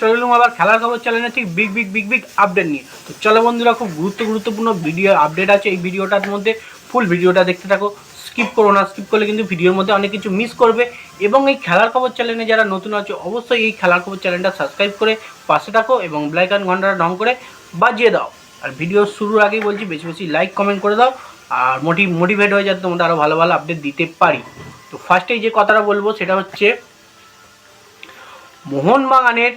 চলে আবার খেলার খবর চ্যানেলে ঠিক big big big big update নিয়ে। তো চলো বন্ধুরা, খুব গুরুত্ব, গুরুত্বপূর্ণ ভিডিও আপডেট আছে। এই ভিডিওটার মধ্যে ফুল ভিডিওটা দেখতে থাকো। স্কিপ করো না স্কিপ করলে কিন্তু ভিডিওর মধ্যে অনেক কিছু মিস করবে। এবং এই খেলার খবর চ্যানেলে যারা নতুন আছে, অবশ্যই এই খেলার খবর চ্যানেলটা সাবস্ক্রাইব করে পাশে থাকো এবং ব্লাইকান ঘন্টাটা ঢং করে বাজিয়ে দাও। আর ভিডিও শুরুর আগেই বলছি, বেশি বেশি লাইক কমেন্ট করে দাও। আর মোটিভ মোটিভেট হয়ে যাতে তোমাদের আরও ভালো ভালো আপডেট দিতে পারি। তো ফার্স্টেই যে কথাটা বলব, সেটা হচ্ছে মোহনবাগানের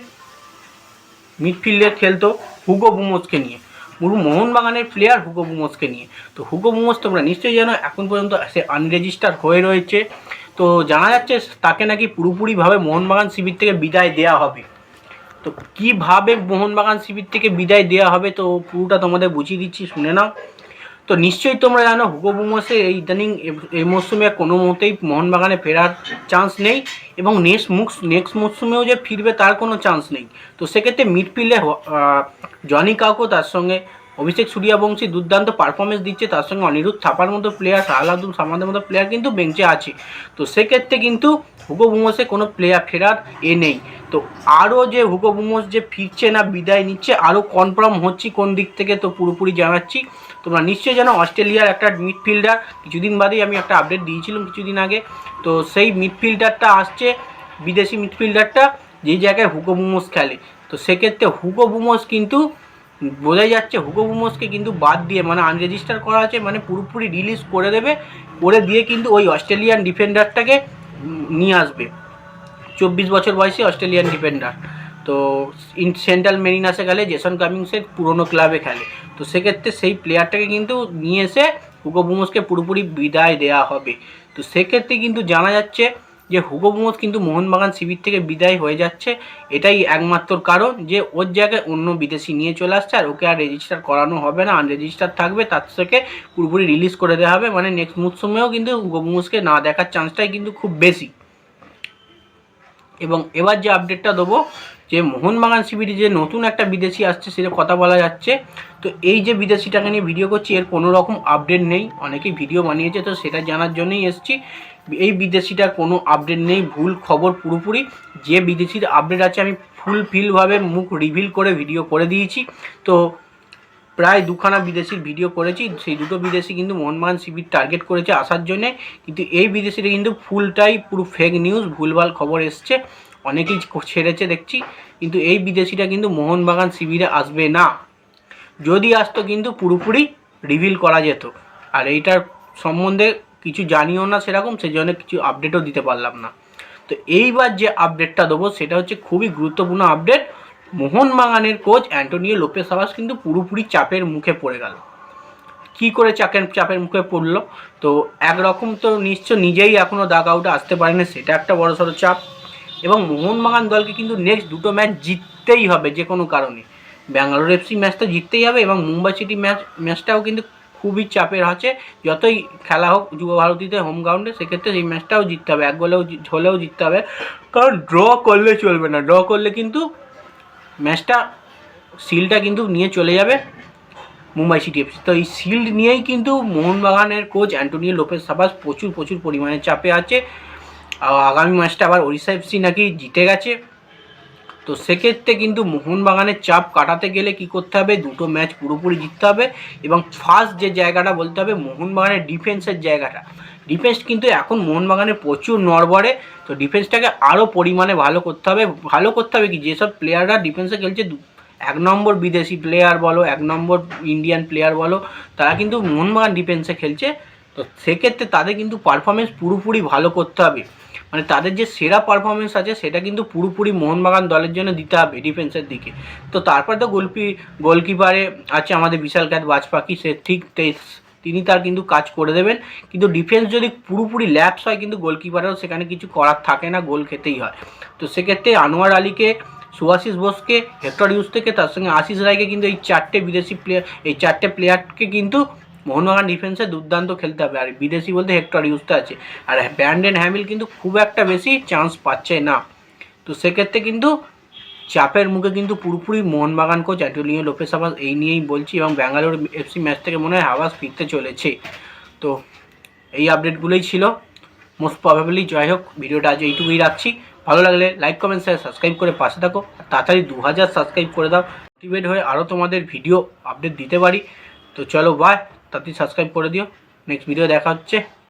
মিডফিল্ডে খেলতো হুগো বুমোসকে নিয়ে। পুরো মোহনবাগানের প্লেয়ার হুগো বুমোসকে নিয়ে। তো হুগো বুমোস তোমরা নিশ্চয়ই জানো, এখন পর্যন্ত সে আনরেজিস্টার হয়ে রয়েছে। তো জানা যাচ্ছে তাকে নাকি পুরোপুরিভাবে মোহনবাগান শিবির থেকে বিদায় দেওয়া হবে। তো কীভাবে মোহনবাগান শিবির থেকে বিদায় দেওয়া হবে, তো পুরোটা তোমাদের বুঝিয়ে দিচ্ছি, শুনে নাও। তো নিশ্চয়ই তোমরা জানো, হুগো বুমসের এই ইদানিং এই মরশুমে কোনো মতেই মোহনবাগানে ফেরার চান্স নেই এবং নেক্সট মুখ নেক্সট মরশুমেও যে ফিরবে তার কোনো চান্স নেই। তো সেক্ষেত্রে মিডফিল্ডে জনি কাউকো তার সঙ্গে অভিষেক সূর্যবংশী দুর্দান্ত পারফরমেন্স দিচ্ছে, তার সঙ্গে অনিরুদ্ধ থাপার মতো প্লেয়ার আলাদুল সামাদের মতো প্লেয়ার কিন্তু বেঞ্চে আছে। তো সেক্ষেত্রে কিন্তু হুগো বুমোসে কোনো প্লেয়ার ফেরার এ নেই। তো আরও যে হুগো বুমোস যে ফিরছে না, বিদায় নিচ্ছে, আরও কনফার্ম হচ্ছি কোন দিক থেকে তো পুরোপুরি জানাচ্ছি। তোমরা নিশ্চয়ই জানো, অস্ট্রেলিয়ার একটা মিডফিল্ডার কিছুদিন বাদেই আমি একটা আপডেট দিয়েছিলাম কিছুদিন আগে। তো সেই মিডফিল্ডারটা আসছে, বিদেশি মিডফিল্ডারটা যেই জায়গায় হুগো বুমোস খেলে। তো সেক্ষেত্রে হুগো বুমোস কিন্তু বোঝাই যাচ্ছে হুগো কিন্তু বাদ দিয়ে মানে আনরেজিস্টার করা আছে মানে পুরোপুরি রিলিজ করে দেবে, করে দিয়ে কিন্তু ওই অস্ট্রেলিয়ান ডিফেন্ডারটাকে নিয়ে আসবে। চব্বিশ বছর বয়সী অস্ট্রেলিয়ান ডিফেন্ডার তো ইন সেন্ট্রাল মেরিনাসে গেলে জেসন কামিংসের পুরনো ক্লাবে খেলে। তো সেক্ষেত্রে সেই প্লেয়ারটাকে কিন্তু নিয়ে এসে হুগো পুরোপুরি বিদায় দেওয়া হবে। তো সেক্ষেত্রে কিন্তু জানা যাচ্ছে যে হুগো কিন্তু মোহনবাগান শিবির থেকে বিদায় হয়ে যাচ্ছে। এটাই একমাত্র কারণ যে ওর জায়গায় অন্য বিদেশি নিয়ে চলে আসছে আর ওকে আর রেজিস্টার করানো হবে না। আনরেজিস্টার থাকবে, তার থেকে পুরোপুরি রিলিজ করে দেওয়া হবে। মানে নেক্সট মৌসুমেও কিন্তু হুগো না দেখার চান্সটাই কিন্তু খুব বেশি। এবং এবার যে আপডেটটা দেবো যে মোহনবাগান শিবিরে যে নতুন একটা বিদেশি আসছে সেটা কথা বলা যাচ্ছে। তো এই যে বিদেশিটাকে নিয়ে ভিডিও করছি, এর কোনো রকম আপডেট নেই। অনেকেই ভিডিও বানিয়েছে, তো সেটা জানার জন্যই এসেছি। এই বিদেশিটার কোনো আপডেট নেই, ভুল খবর পুরোপুরি। যে বিদেশির আপডেট আছে, আমি ফুল ফিলভাবে মুখ রিভিল করে ভিডিও করে দিয়েছি। তো প্রায় দুখানা বিদেশির ভিডিও করেছি। সেই দুটো বিদেশি কিন্তু মোহনবাগান শিবির টার্গেট করেছে আসার জন্যে। কিন্তু এই বিদেশিটা কিন্তু ফুলটাই পুরো ফেক নিউজ ভুলভাল খবর এসছে। অনেকেই ছেড়েছে দেখছি, কিন্তু এই বিদেশিটা কিন্তু মোহনবাগান শিবিরে আসবে না। যদি আসতো কিন্তু পুরোপুরি রিভিল করা যেত। আর এইটার সম্বন্ধে কিছু জানিও না সেরকম সেই জন্য কিছু আপডেটও দিতে পারলাম না। তো এইবার যে আপডেটটা দেবো, সেটা হচ্ছে খুবই গুরুত্বপূর্ণ আপডেট মোহনবাগানের কোচ অ্যান্টোনিও লোপেস আবাস কিন্তু পুরোপুরি চাপের মুখে পড়ে গেল। কি করে চাপের চাপের মুখে পড়ল? তো একরকম তো নিশ্চয় নিজেই এখনও দাগ আউটে আসতে পারেনি, সেটা একটা বড় সড়ো চাপ। এবং মোহনবাগান দলকে কিন্তু নেক্সট দুটো ম্যাচ জিততেই হবে যে কোনো কারণে। ব্যাঙ্গালোর এফসি ম্যাচটা জিততেই হবে এবং মুম্বাই সিটি ম্যাচ ম্যাচটাও কিন্তু খুবই চাপের আছে। যতই খেলা হোক যুব ভারতীতে হোম গ্রাউন্ডে সেক্ষেত্রে সেই ম্যাচটাও জিততে হবে। এক গোলেও হলেও জিততে হবে। কারণ ড্র করলে চলবে না। ড্র করলে কিন্তু ম্যাচটা সিলটা কিন্তু নিয়ে চলে যাবে মুম্বাই সিটি এফসি তো এই শিল্ড নিয়েই কিন্তু মোহনবাগানের কোচ অ্যান্টোনিও লোপেস সাবাস প্রচুর প্রচুর পরিমাণে চাপে আছে। আগামী ম্যাচটা আবার ওড়িশা এফসি নাকি জিতে গেছে। তো সেক্ষেত্রে কিন্তু মোহনবাগানের চাপ কাটাতে গেলে কি করতে হবে? দুটো ম্যাচ পুরোপুরি জিততে হবে এবং ফার্স্ট যে জায়গাটা বলতে হবে মোহনবাগানের ডিফেন্সের জায়গাটা। ডিফেন্স কিন্তু এখন মোহনবাগানের প্রচুর নড়বড়ে, তো ডিফেন্সটাকে আরও পরিমাণে ভালো করতে হবে। ভালো করতে হবে কি? যেসব প্লেয়াররা ডিফেন্সে খেলছে এক নম্বর বিদেশি প্লেয়ার বলো, এক নম্বর ইন্ডিয়ান প্লেয়ার বলো, তারা কিন্তু মোহনবাগান ডিফেন্সে খেলছে। তো সেক্ষেত্রে তাদের কিন্তু পারফরমেন্স পুরোপুরি ভালো করতে হবে। মানে তাদের যে সেরা পারফরমেন্স আছে, সেটা কিন্তু পুরোপুরি মোহনবাগান দলের জন্য দিতে হবে ডিফেন্সের দিকে। তো তারপর তো গোলকি গোলকিপারে আছে আমাদের বিশাল খ্যাত বাজপাখি সে ঠিক তিনি তার কিন্তু কাজ করে দেবেন। কিন্তু ডিফেন্স যদি পুরোপুরি ল্যাপস হয়, কিন্তু গোলকিপারেও সেখানে কিছু করার থাকে না, গোল খেতেই হয়। তো সেক্ষেত্রে আনোয়ার আলীকে, সুভাশিস বোসকে, হেক্টর ইউজ থেকে তার সঙ্গে আশিস রায়কে কিন্তু এই চারটে বিদেশি প্লেয়ার এই চারটে প্লেয়ারকে কিন্তু মোহনবাগান ডিফেন্সে দুর্দান্ত খেলতে হবে। আর বিদেশি বলতে হেক্টর ইউজটা আছে। আর ব্যান্ডেন হ্যামিল কিন্তু খুব একটা বেশি চান্স পাচ্ছে না। তো সেক্ষেত্রে কিন্তু চাপের মুখে কিন্তু পুরোপুরি মোহনবাগান কোচ অ্যান্টোনিও লোপেস আবাস এই নিয়েই বলছি এবং ব্যাঙ্গালোর এফসি ম্যাচ থেকে মনে হয় আবাস ফিরতে চলেছে। তো এই আপডেটগুলোই ছিল। মোস্ট প্রবাবলি যাই হোক, ভিডিওটা আজ এইটুকুই রাখছি। ভালো লাগলে লাইক কমেন্ট শেয়ার সাবস্ক্রাইব করে পাশে থাকো। তাড়াতাড়ি দু হাজার সাবস্ক্রাইব করে দাও। মোটিভেট হয়ে আরও তোমাদের ভিডিও আপডেট দিতে পারি। তো চলো বাই তাড়াতাড়ি সাবস্ক্রাইব করে দিও। নেক্সট ভিডিও দেখা হচ্ছে।